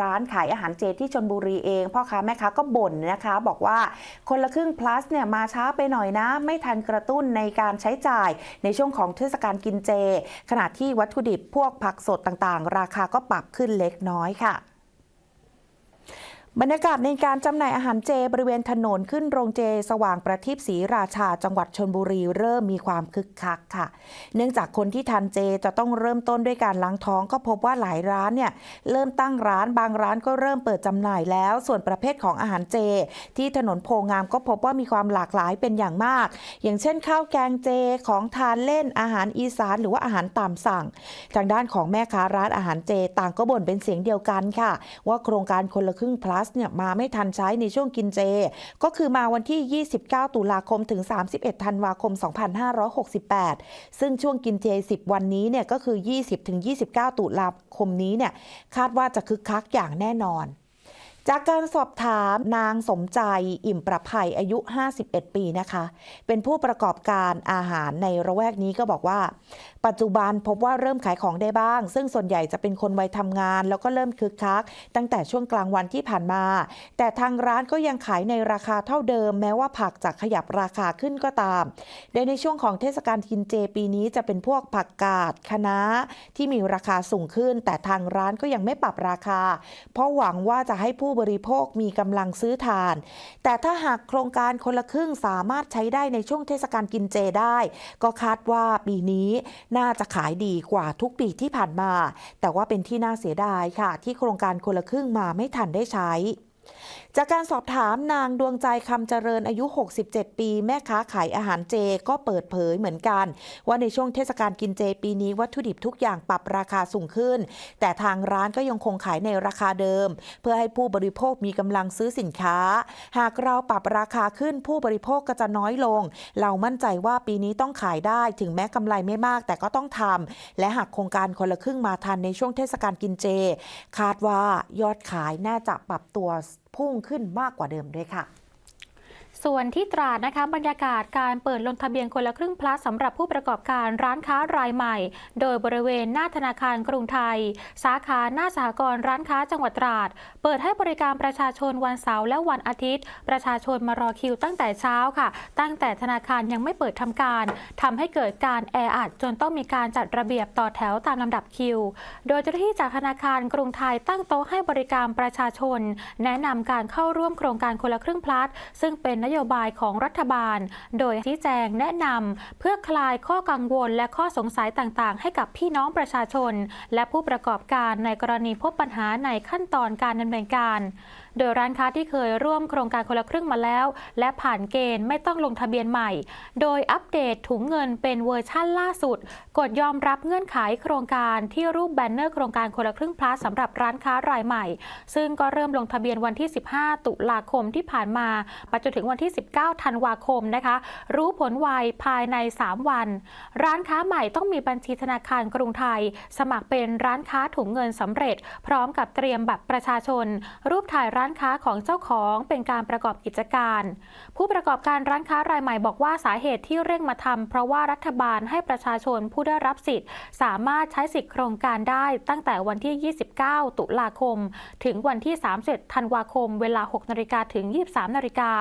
ร้านขายอาหารเจที่ชนบุรีเองพ่อค้าแม่ค้าก็บ่นนะคะ บอกว่าคนละครึ่ง plus เนี่ยมาช้าไปหน่อยนะ ไม่ทันกระตุ้นในการใช้จ่ายในช่วงของเทศกาลกินเจ ขณะที่วัตถุดิบพวกผักสดต่างๆ ราคาก็ปรับขึ้นเล็กน้อยค่ะ บรรยากาศในการจำหน่ายอาหารเจบริเวณถนนขึ้นโรงเจสว่างประทีปศรีราชาจังหวัดชนบุรีเริ่มมีความคึกคักค่ะ เนื่องจากคนที่ทานเจจะต้องเริ่มต้นด้วยการล้างท้องก็พบว่าหลายร้านเนี่ยเริ่มตั้งร้านบางร้านก็เริ่มเปิดจำหน่ายแล้ว ส่วนประเภทของอาหารเจ ที่ถนนโพงามก็พบว่ามีความหลากหลายเป็นอย่างมาก อย่างเช่น ข้าวแกงเจของทานเล่นอาหารอีสานหรือว่าอาหารตามสั่ง ทางด้านของแม่ค้าร้านอาหารเจ ต่างก็บ่นเป็นเสียงเดียวกันค่ะ ว่าโครงการคนละครึ่งพลัสเนี่ยมาไม่ทันใช้ในช่วงกินเจ ก็คือมาวันที่ 29 ตุลาคมถึง 31 ธันวาคม 2568 ซึ่งช่วงกินเจ 10 วันนี้เนี่ยก็คือ 20ถึง29 ตุลาคมนี้เนี่ยคาดว่าจะคึกคักอย่างแน่นอน จากการสอบถามนางสมใจอิ่มประภัยอายุ 51 ปีนะคะ เป็นผู้ประกอบการอาหารในระแวกนี้ก็บอกว่า ปัจจุบันพบว่าเริ่มขายของได้บ้าง ซึ่งส่วนใหญ่จะเป็นคนวัยทำงาน แล้วก็เริ่มคึกคัก ตั้งแต่ช่วงกลางวันที่ผ่านมา แต่ทางร้านก็ยังขายในราคาเท่าเดิม แม้ว่าผักจะขยับราคาขึ้นก็ตามโดยในช่วงของเทศกาลกินเจปีนี้จะเป็นพวกผักกาดคะน้าที่มีราคาสูงขึ้น แต่ทางร้านก็ยังไม่ปรับราคา เพราะหวังว่าจะให้ผูู้้บริโภคมีกำลังซื้อทาน แต่ถ้าหากโครงการคนละครึ่งสามารถใช้ได้ในช่วงเทศกาลกินเจได้ ก็คาดว่าปีนี้น่าจะขายดีกว่าทุกปีที่ผ่านมา แต่ว่าเป็นที่น่าเสียดายค่ะ ที่โครงการคนละครึ่งมาไม่ทันได้ใช้ จากการสอบถามนางดวงใจคำเจริญอายุ 67 ปี แม่ค้าขายอาหารเจก็เปิดเผยเหมือนกัน ว่าในช่วงเทศกาลกินเจปีนี้วัตถุดิบทุกอย่างปรับราคาสูงขึ้น แต่ทางร้านก็ยังคงขายในราคาเดิม เพื่อให้ผู้บริโภคมีกำลังซื้อสินค้า หากเราปรับราคาขึ้นผู้บริโภคก็จะน้อยลง เรามั่นใจว่าปีนี้ต้องขายได้ถึงแม้กำไรไม่มากแต่ก็ต้องทำและหากโครงการคนละครึ่งมาทันในช่วงเทศกาลกินเจ คาดว่ายอดขายน่าจะปรับตัวพุ่งขึ้นมากกว่าเดิมด้วยค่ะ ส่วนที่ตราดนะคะบรรยากาศการเปิดลงทะเบียนคนละครึ่งพลัสสำหรับผู้ประกอบการร้านค้ารายใหม่ โดยบริเวณหน้าธนาคารกรุงไทย สาขาหน้าสหกรณ์ร้านค้าจังหวัดตราด เปิดให้บริการประชาชนวันเสาร์และวันอาทิตย์ ประชาชนมารอคิวตั้งแต่เช้าค่ะ ตั้งแต่ธนาคารยังไม่เปิดทำการทำให้เกิดการแออัดจนต้องมีการจัดระเบียบต่อแถวตามลำดับคิว โดยเจ้าหน้าที่จากธนาคารกรุงไทยตั้งโต๊ะให้บริการประชาชน แนะนำการเข้าร่วมโครงการคนละครึ่งพลัสซึ่งเป็นนโยบายของรัฐบาล โดยชี้แจงแนะนำเพื่อคลายข้อกังวลและข้อสงสัยต่างๆ ให้กับพี่น้องประชาชน และผู้ประกอบการในกรณีพบปัญหาในขั้นตอนการดำเนินการโดยร้านค้าที่เคยร่วมโครงการคนละครึ่งมาแล้ว และผ่านเกณฑ์ไม่ต้องลงทะเบียนใหม่ โดยอัปเดตถุงเงินเป็นเวอร์ชั่นล่าสุด กดยอมรับเงื่อนไขโครงการที่รูปแบนเนอร์โครงการคนละครึ่งพลัสสำหรับร้านค้ารายใหม่ ซึ่งก็เริ่มลงทะเบียนวันที่ 15 ตุลาคมที่ผ่านมาไปจนถึงวันที่ 19 ธันวาคมนะคะ รู้ผลไวภายใน 3 วัน ร้านค้าใหม่ต้องมีบัญชีธนาคารกรุงไทย สมัครเป็นร้านค้าถุงเงินสำเร็จ พร้อมกับเตรียมบัตรประชาชน รูปถ่ายร้านค้าของเจ้าของเป็นการประกอบกิจการ ผู้ประกอบการร้านค้ารายใหม่บอกว่าสาเหตุที่เร่งมาทำเพราะว่ารัฐบาลให้ประชาชนผู้ได้รับสิทธิ์ สามารถใช้สิทธิโครงการได้ตั้งแต่วันที่ 29 ตุลาคม ถึงวันที่30ธันวาคม เวลา 6 นาฬิกาถึง 23 นาฬิกา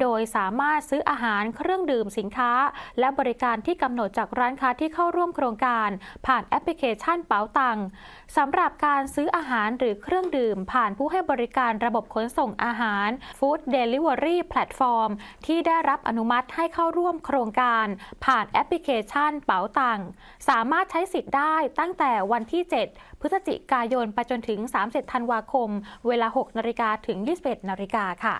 โดยสามารถซื้ออาหารเครื่องดื่มสินค้า และบริการที่กำหนดจากร้านค้าที่เข้าร่วมโครงการ ผ่านแอปพลิเคชันเป๋าตังสำหรับการซื้ออาหารหรือเครื่องดื่ม ผ่านผู้ให้บริการระบบขนส่งอาหารฟู้ดเดลิเวอรี่แพลตฟอร์ม ที่ได้รับอนุมัติให้เข้าร่วมโครงการ ผ่านแอปพลิเคชันเป๋าตังสามารถใช้สิทธิ์ได้ตั้งแต่วันที่ 7 พฤศจิกายนไปจนถึง 30 ธันวาคม เวลา 6 นาฬิกาถึง 21 นาฬิกาค่ะ